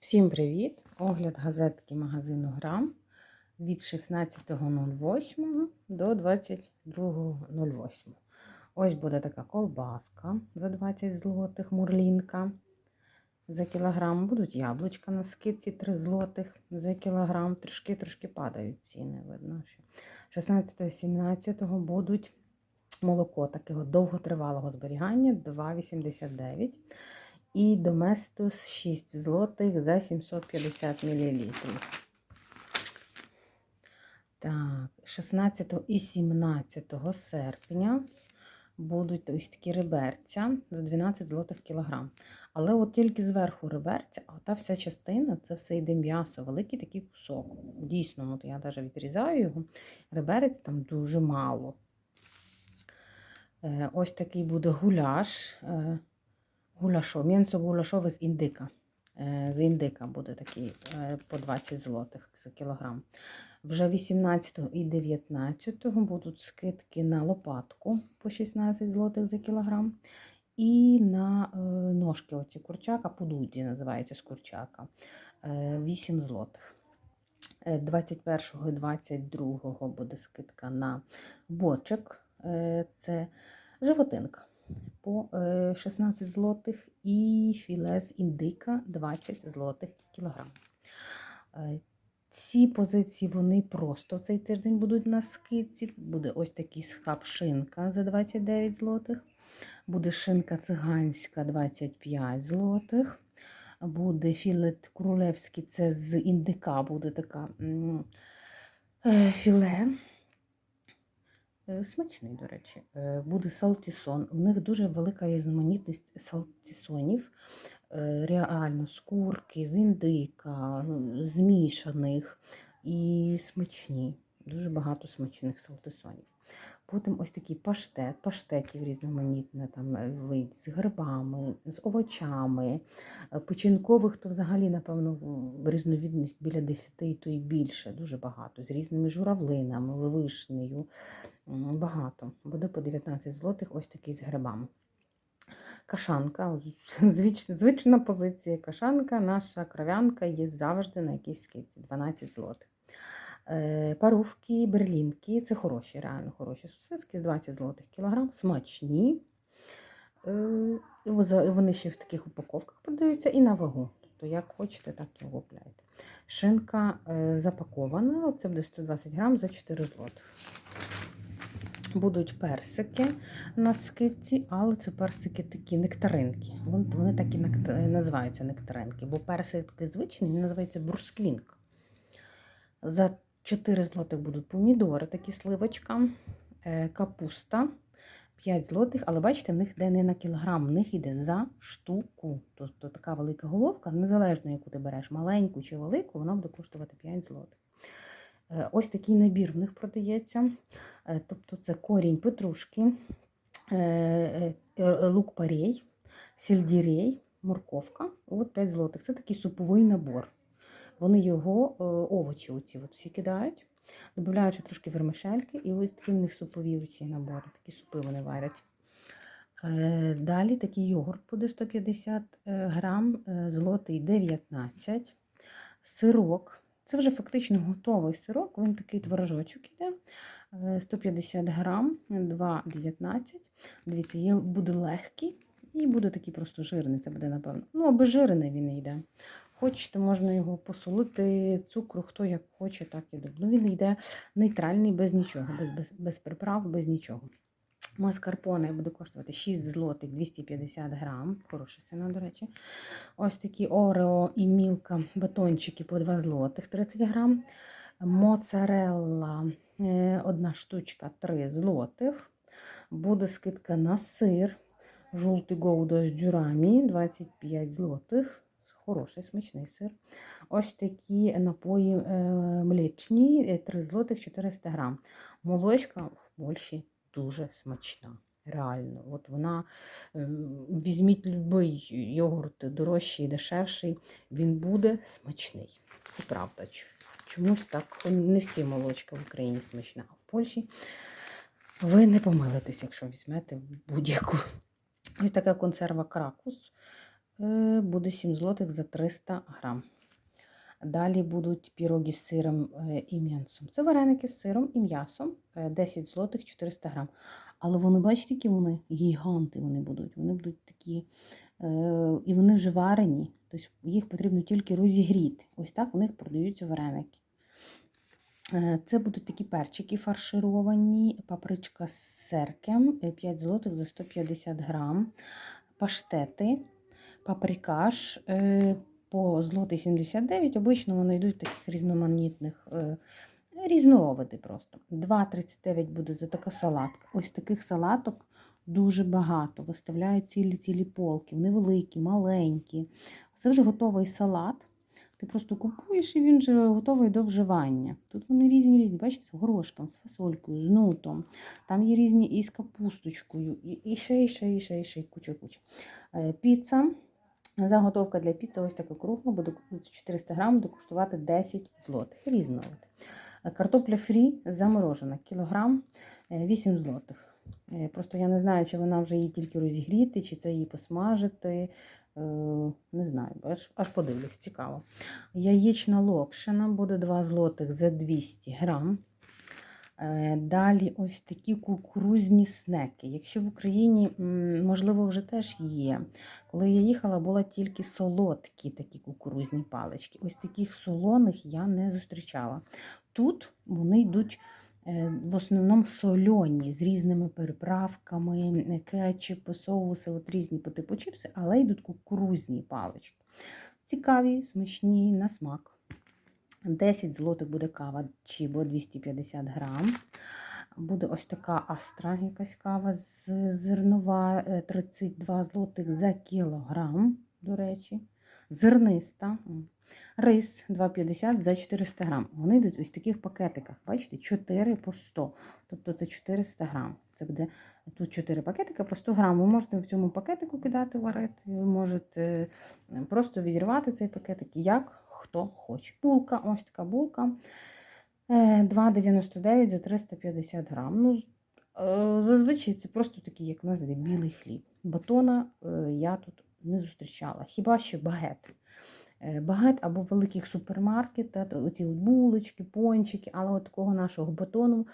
Всім привіт! Огляд газетки магазину Грам від 16.08 до 22.08. Ось буде така колбаска за 20 злотих, мурлінка за кілограм. Будуть яблучка на скидці 3 злотих за кілограм. Трішки-трошки падають ціни, видно. що 16-17 будуть молоко такого довготривалого зберігання 2,89 і Доместус 6 злотих за 750 мл. Так, 16 і 17 серпня будуть ось такі реберця за 12 злотих кілограм. Але от тільки зверху реберця, а та вся частина це все йде м'ясо, великий такий кусок. Дійсно, от я навіть відрізаю його. Реберець там дуже мало. Е, Ось такий буде гуляш. Гуляшо, м'ясо гуляшове з індика. Е, З індика буде такий е, по 20 злотих за кілограм. Вже 18 і 19 будуть скидки на лопатку по 16 злотих за кілограм. І на е, ножки оці курчака, подуді називається з курчака, е, 8 злотих. Е, 21 і 22 буде скидка на бочок. Це животинка по е, 16 злотих і філе з індика 20 злотих кілограм. Е, Ці позиції вони просто цей тиждень будуть на скидці. Буде ось такий схаб шинка за 29 злотих. Буде шинка циганська 25 злотих. Буде філет королевський, це з індика буде така е, філе. Е, Смачний, до речі, Е, буде салтісон. У них дуже велика різноманітність салтісонів. Е, Реально з курки, з індика, ну, змішаних і смачні. Дуже багато смачних салтисонів. Потім ось такий паштет, паштетів різноманітне, там е, з грибами, з овочами. Е, Печінкових то взагалі, напевно, різновидність біля 10 і то і більше, дуже багато. З різними журавлинами, вишнею. Багато. Буде по 19 злотих, ось такий з грибами. Кашанка, звич- звична позиція кашанка, наша кров'янка є завжди на якійсь скидці 12 злотих. Е, Парувки, берлінки це хороші, реально хороші сосиски з 20 злотих кілограм, смачні. Е, Вони ще в таких упаковках продаються і на вагу. Тобто, як хочете, так і купляєте. Шинка е, запакована, це буде 120 грам за 4 злотих. Будуть персики на скидці, але це персики такі нектаринки. Вон- Вони так і називаються нектаринки, бо персик звичайний він називається брусквінк. За 4 злотих будуть помідори, такі сливочка, е, капуста 5 злотих, але бачите, в них йде не на кілограм, в них йде за штуку. Тобто така велика головка, незалежно яку ти береш, маленьку чи велику, вона буде коштувати 5 злотих. Е, Ось такий набір в них продається. Е, Тобто це корінь петрушки, лук парей, сельдірей, морковка. От 5 злотих. Це такий суповий набор. Вони його е, овочі оці от всі кидають, додаючи трошки вермишельки, і ось такі в них супові оці набори, такі супи вони варять. Е, Далі такий йогурт буде 150 е, грам, злотий 19, сирок. Це вже фактично готовий сирок, він такий творожочок іде. е, 150 грам, 2,19. Дивіться, є- буде легкий і буде такий просто жирний. Це буде, напевно. Ну, обезжирений він йде. Хочете, можна його посолити, цукру, хто як хоче, так і добре. Ну, він йде нейтральний, без нічого, без, без, без приправ, без нічого. Маскарпоне буде коштувати 6 злотих 250 грам. Хороша ціна, до речі. Ось такі Орео і Мілка батончики по 2 злотих 30 грам. Моцарелла е, одна штучка 3 злотих. Буде скидка на сир. Жовтий гоудо з дюрамі 25 злотих. Хороший смачний сир. Ось такі напої е, млечні е, 3 злотих 400 грам. Молочка в Польщі дуже смачна. Реально, от вона е, візьміть будь-який йогурт дорожчий, дешевший, він буде смачний. Це правда. Чомусь так не всі молочка в Україні смачна, а в Польщі ви не помилитесь, якщо візьмете будь-яку. Ось така консерва кракус е, буде 7 злотих за 300 грам. Далі будуть піроги з сиром е, і м'ясом. Це вареники з сиром і м'ясом, е, 10 злотих 400 грам. Але вони, бачите, які вони гіганти вони будуть. Вони будуть такі, е, і вони вже варені, тобто їх потрібно тільки розігріти. Ось так у них продаються вареники. Е, Це будуть такі перчики фаршировані, папричка з серкем, е, 5 злотих за 150 грам, паштети, паприкаш е, по злотий 79. Обично вони йдуть в таких різноманітних е, різновиди просто. 2,39 буде за така салатка. Ось таких салаток дуже багато. Виставляють цілі цілі полки. Вони великі, маленькі. Це вже готовий салат. Ти просто купуєш і він вже готовий до вживання. Тут вони різні різні, бачите, з горошком, з фасолькою, з нутом. Там є різні і з капусточкою, і, і ще, і ще, і ще, і ще, і куча куча. Е, Піца. Заготовка для піци ось така кругла, буде 400 грам, буде коштувати 10 злотих. Різновид. Е, Картопля фрі заморожена, кілограм е, 8 злотих. Е, Просто я не знаю, чи вона вже її тільки розігріти, чи це її посмажити. Е, Не знаю, аж, аж подивлюсь, цікаво. Яєчна локшина буде 2 злотих за 200 грам. Е, Далі ось такі кукурузні снеки. Якщо в Україні, можливо, вже теж є. Коли я їхала, були тільки солодкі такі кукурузні палички. Ось таких солоних я не зустрічала. Тут вони йдуть е, в основному сольоні з різними переправками, е, кетчупи, соуси, от різні по типу чіпси, але йдуть кукурузні палички. Цікаві, смачні на смак. 10 злотих буде кава Чібо 250 грам. Буде ось така астра, якась кава з зернова е, 32 злотих за кілограм, до речі. Зерниста. Рис 2,50 за 400 грам. Вони йдуть ось в таких пакетиках. Бачите, 4 по 100. Тобто це 400 грам. Це буде тут 4 пакетика по 100 грам. Ви можете в цьому пакетику кидати варити. Ви можете е, просто відірвати цей пакетик, як хто хоче. Булка, ось така булка. Е, 2,99 за 350 грам. Ну, е, зазвичай це просто такий, як назві, білий хліб. Батона е, я тут не зустрічала. Хіба що багет. Е, Багет або великих супермаркетах, оці булочки, пончики, але от такого нашого батону е,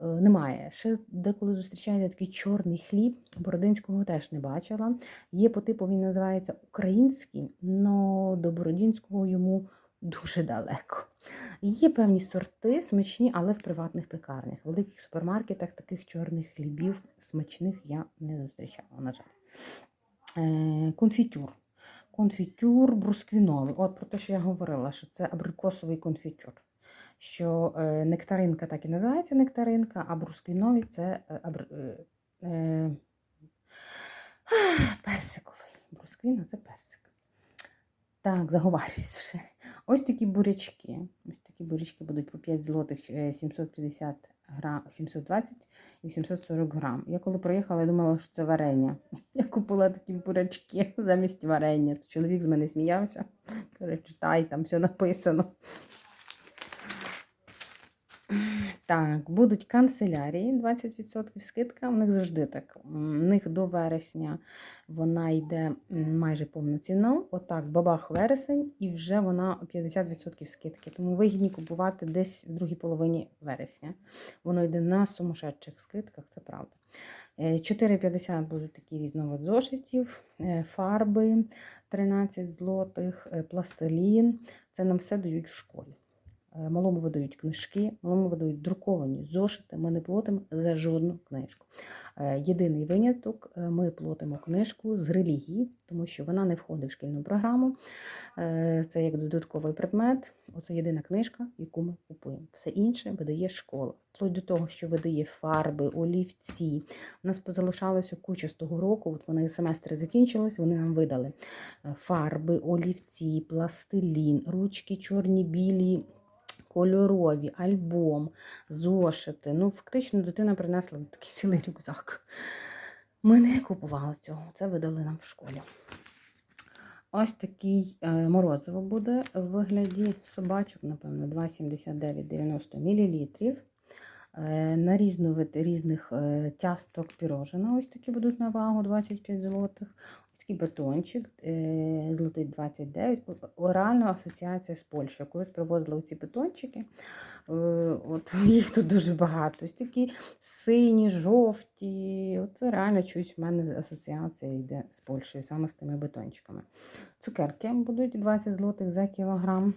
немає. Ще деколи зустрічається такий чорний хліб, Бородинського теж не бачила. Є по типу, він називається український, але до Бородінського йому дуже далеко. Є певні сорти смачні, але в приватних пекарнях. В великих супермаркетах таких чорних хлібів смачних я не зустрічала, на жаль. Е, конфітюр. Конфітюр брусквіновий. От про те, що я говорила, що це абрикосовий конфітюр. Що е, нектаринка так і називається нектаринка, а брусквіновий це е, абр... е, персиковий. Брусквіна це персик. Так, заговарююсь вже. Ось такі бурячки. Ось такі бурячки будуть по 5 злотих е, 750 грам, 720 і 740 грам. Я коли приїхала, я думала, що це варення. Я купила такі бурячки замість варення. Чоловік з мене сміявся. Каже, читай, там все написано. Так, будуть канцелярії, 20% скидка. У них завжди так. У них до вересня вона йде майже повноцінно. Отак, бабах вересень, і вже вона 50% скидки. Тому вигідні купувати десь в другій половині вересня. Воно йде на сумасшедших скидках, це правда. Е, 4,50 будуть такі різновид зошитів, е, фарби 13 злотих, е, пластилін. Це нам все дають в школі. Е, Малому видають книжки, малому видають друковані зошити. Ми не платимо за жодну книжку. Е, Єдиний виняток е, ми платимо книжку з релігії, тому що вона не входить в шкільну програму. Це як додатковий предмет. Оце єдина книжка, яку ми купуємо. Все інше видає школа. Вплоть до того, що видає фарби, олівці. У нас позалишалося куча з того року. От вони семестри закінчились, вони нам видали фарби, олівці, пластилін, ручки чорні, білі кольорові, альбом, зошити. Ну, фактично, дитина принесла такий цілий рюкзак. Ми не купували цього, це видали нам в школі. Ось такий е, морозиво буде в вигляді собачок, напевно, 2,79-90 мл. Е, на різновид різних е, тясток пірожина. Ось такі будуть на вагу 25 злотих. Такий батончик, е, золотий 29. О- о, асоціація з Польщею. Колись привозили ці батончики. е, От їх тут дуже багато. Ось такі сині, жовті. Оце реально чуть в мене асоціація йде з Польщею, саме з тими батончиками. Цукерки будуть 20 злотих за кілограм.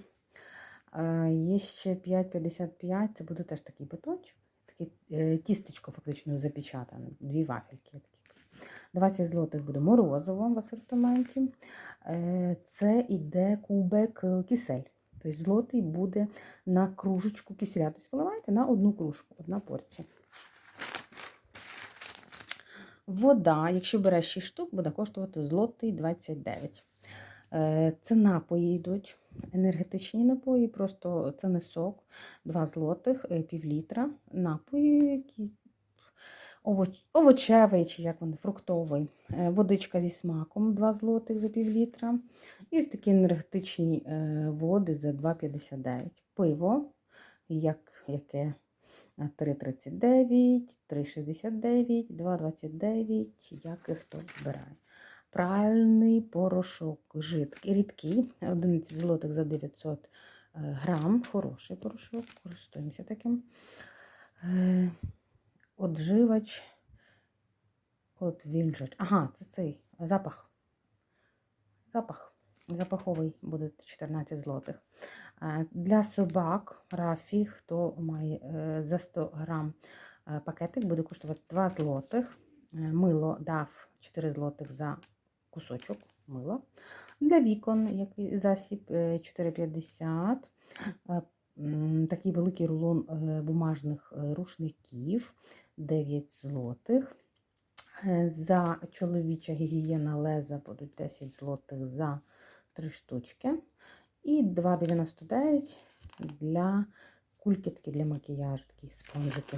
Е, Є ще 5,55, це буде теж такий батончик. Таке тістечко фактично запечатане, дві вафельки. Такі. 20 злотих буде морозиво в асортименті. Е, Це іде кубик е, кисель. Тобто злотий буде на кружечку киселя. Тобто виливаєте на одну кружку, одна порція. Вода, якщо береш 6 штук, буде коштувати злотий 29. Е, Це напої йдуть, енергетичні напої, просто це не сок, 2 злотих, е, пів літра. Напої, овочевий, чи як вони, фруктовий. Е, Водичка зі смаком 2 злотих за пів літра. І ось такі енергетичні е, води за 2,59. Пиво, як, яке Е, 3,39, 3,69, 2,29, як і хто збирає. Пральний порошок жидкий, рідкий, 11 злотих за 900 е, грам. Хороший порошок, користуємося таким. Отживач. От він. Ага, це цей запах. Запах. Запаховий буде 14 злотих. Е, Для собак рафі, хто має е, за 100 грам е, пакетик, буде коштувати 2 злотих. Мило дав 4 злотих за кусочок мила. Для вікон, як і засіб, е, 4,50. Е, Такий великий рулон бумажних рушників 9 злотих. Е, За чоловіча гігієна леза будуть 10 злотих за 3 штучки. І 2,99 для кульки такі для макіяжу, такі спонжики.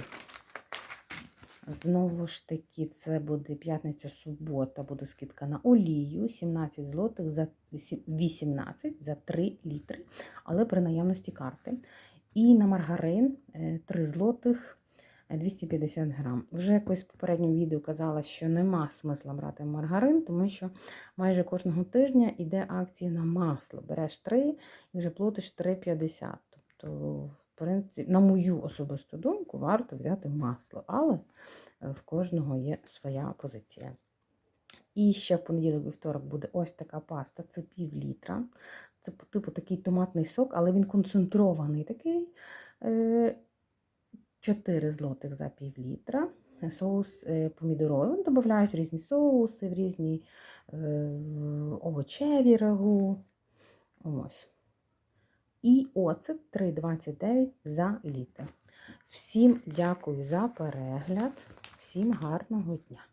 Знову ж таки, це буде п'ятниця-субота, буде скидка на олію, 17 злотих за 18 за 3 літри, але при наявності карти. І на маргарин е, 3 злотих е, 250 грам. Вже якось в попередньому відео казала, що нема смисла брати маргарин, тому що майже кожного тижня йде акція на масло. Береш 3 і вже платиш 3,50. Тобто, в принципі, на мою особисту думку, варто взяти масло, але е, в кожного є своя позиція. І ще в понеділок вівторок буде ось така паста, це пів літра. Це типу такий томатний сок, але він концентрований такий. Е, 4 злотих за пів літра. Соус е, помідоровий. Додають різні соуси, в різні е, овочеві рагу. Ось. І оцет 3,29 за літр. Всім дякую за перегляд, всім гарного дня!